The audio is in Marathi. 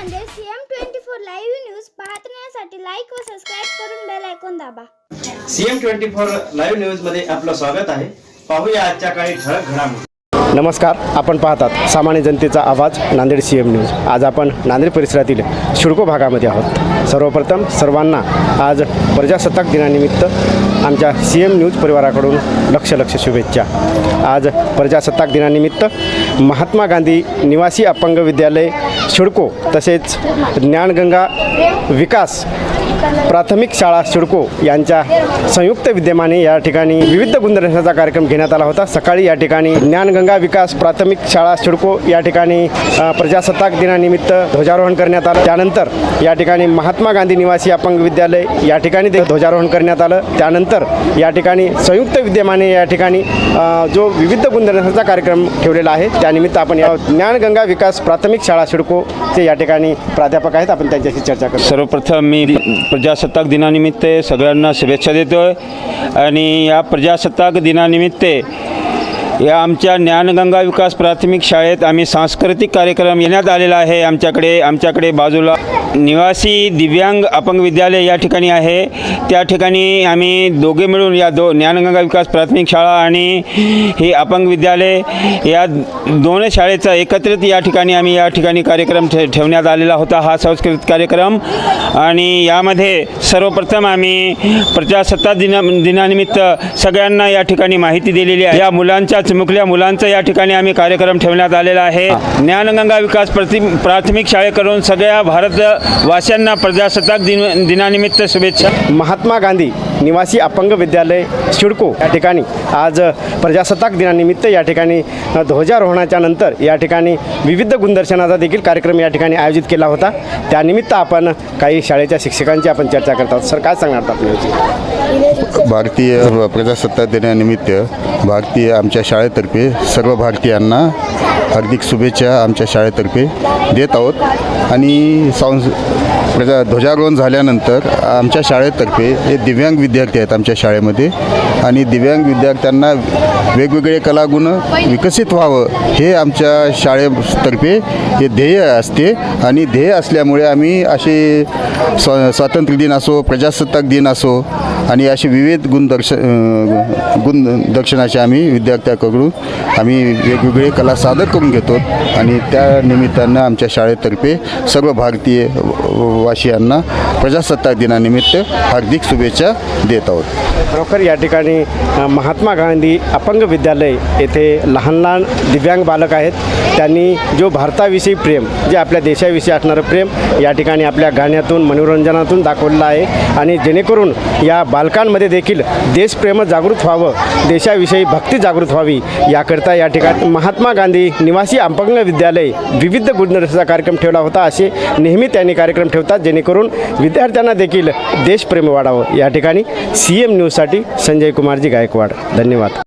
Nanded CM twenty four live news पाहण्यासाठी लाईक व सबस्क्राईब करून बेल आयकॉन दाबा. सीएम ट्वेंटी फोर लाईव्ह न्यूजमध्ये आपलं स्वागत आहे. पाहूया आजच्या काही ठळक घडामोडी. नमस्कार आपण पाहतात सामान्य जनतेचा आवाज नांदेड सी एम न्यूज आज आपण नांदेड परिसरातील शिडको भागामध्ये आहोत. सर्वप्रथम सर्वांना आज प्रजासत्ताक दिनानिमित्त आमच्या सी एम न्यूज परिवाराकडून लक्ष लक्ष शुभेच्छा. आज प्रजासत्ताक दिनानिमित्त महात्मा गांधी निवासी अपंग विद्यालय शिडको तसेच ज्ञानगंगा विकास प्राथमिक शाळा शिडको यांच्या संयुक्त विद्यमाने या ठिकाणी विविध गुणदर्शनाचा कार्यक्रम घेण्यात आला होता. सकाळी या ठिकाणी ज्ञानगंगा विकास प्राथमिक शाळा शिडको या ठिकाणी प्रजासत्ताक दिनानिमित्त ध्वजारोहण करण्यात आलं. त्यानंतर या ठिकाणी महात्मा गांधी निवासी अपंग विद्यालय या ठिकाणी ते ध्वजारोहण करण्यात आलं. त्यानंतर या ठिकाणी संयुक्त विद्यमाने या ठिकाणी जो विविध गुणदर्शनाचा कार्यक्रम ठेवलेला आहे त्यानिमित्त आपण या ज्ञानगंगा विकास प्राथमिक शाळा शिडकोचे या ठिकाणी प्राध्यापक आहेत. आपण त्यांच्याशी चर्चा करू. सर्वप्रथम मी प्रजासत्ताक दिनानिमित्त सगळ्यांना शुभेच्छा देतो आहे आणि या प्रजासत्ताक दिनानिमित्त या आमच्या ज्ञानगंगा विकास प्राथमिक शाळेत आम्ही सांस्कृतिक कार्यक्रम येण्यात आलेला आहे. आमच्याकडे आमच्याकडे बाजूला निवासी दिव्यांग अपंग विद्यालय या ठिकाणी आहे. त्या ठिकाणी आम्ही दोघे मिळून या दो ज्ञानगंगा विकास प्राथमिक शाळा आणि ही अपंग विद्यालय या दोन शाळेचा एकत्रित या ठिकाणी आम्ही या ठिकाणी कार्यक्रम ठे ठेवण्यात आलेला होता. हा सांस्कृतिक कार्यक्रम. आणि यामध्ये सर्वप्रथम आम्ही प्रजासत्ताक दिना दिनानिमित्त सगळ्यांना या ठिकाणी माहिती दिलेली आहे. या मुलांच्या चिमुकल्या मुलांचा या ठिकाणी आम्ही कार्यक्रम ठेवण्यात आलेला आहे. ज्ञानगंगा विकास प्रति प्राथमिक शाळेकडून सगळ्या भारत भारतवासियांना प्रजासत्ताक दिन दिनानिमित्त शुभेच्छा. महात्मा गांधी निवासी अपंग विद्यालय शिडको या ठिकाणी आज प्रजासत्ताक दिनानिमित्त या ठिकाणी ध्वजारोहणाच्या नंतर या ठिकाणी विविध गुणदर्शनाचा देखील कार्यक्रम या ठिकाणी आयोजित केला होता. त्यानिमित्त आपण काही शाळेच्या शिक्षकांची आपण चर्चा करत आहोत. सर काय सांगणार आहात आपल्या भारतीय प्रजासत्ताक दिनानिमित्त भारतीय आमच्या शाळेतर्फे सर्व भारतीयांना हार्दिक शुभेच्छा आमच्या शाळेतर्फे देत आहोत. आणि सांस प्रजा ध्वजारोहण झाल्यानंतर आमच्या शाळेतर्फे हे दिव्यांग विद्यार्थी आहेत आमच्या शाळेमध्ये. आणि दिव्यांग विद्यार्थ्यांना वेगवेगळे कलागुण विकसित व्हावं हे आमच्या शाळेतर्फे हे ध्येय असते. आणि ध्येय असल्यामुळे आम्ही असे स्वा स्वातंत्र्य दिन असो प्रजासत्ताक दिन असो आणि असे विविध गुणदर्श गुण गुणदर्शनाचे आम्ही विद्यार्थ्याकडून आम्ही वेगवेगळे कला सादर करून घेतो आणि त्या निमित्तानं आमच्या शाळेतर्फे सर्व भारतीय वासियांना प्रजासत्ताक दिनानिमित्त हार्दिक शुभेच्छा देत आहोत. खरोखर या ठिकाणी महात्मा गांधी अपंग विद्यालय येथे लहान लहान दिव्यांग बालक आहेत. त्यांनी जो भारताविषयी प्रेम जे आपल्या देशाविषयी असणारं प्रेम या ठिकाणी आपल्या गाण्यातून मनोरंजनातून दाखवलेलं आहे. आणि जेणेकरून या बालकांमध्ये देखील देशप्रेम जागृत व्हावं देशाविषयी भक्ती जागृत व्हावी. याकरता या ठिकाणी महात्मा गांधी निवासी अपंग विद्यालय विविध गुणदर्शनाचा कार्यक्रम ठेवला होता. असे नेहमी त्यांनी कार्यक्रम ठेवतात जेणेकरून विद्यार्थ्यांना देखील देशप्रेम वाढावं. या ठिकाणी सी एम न्यूजसाठी संजय कुमारजी गायकवाड. धन्यवाद.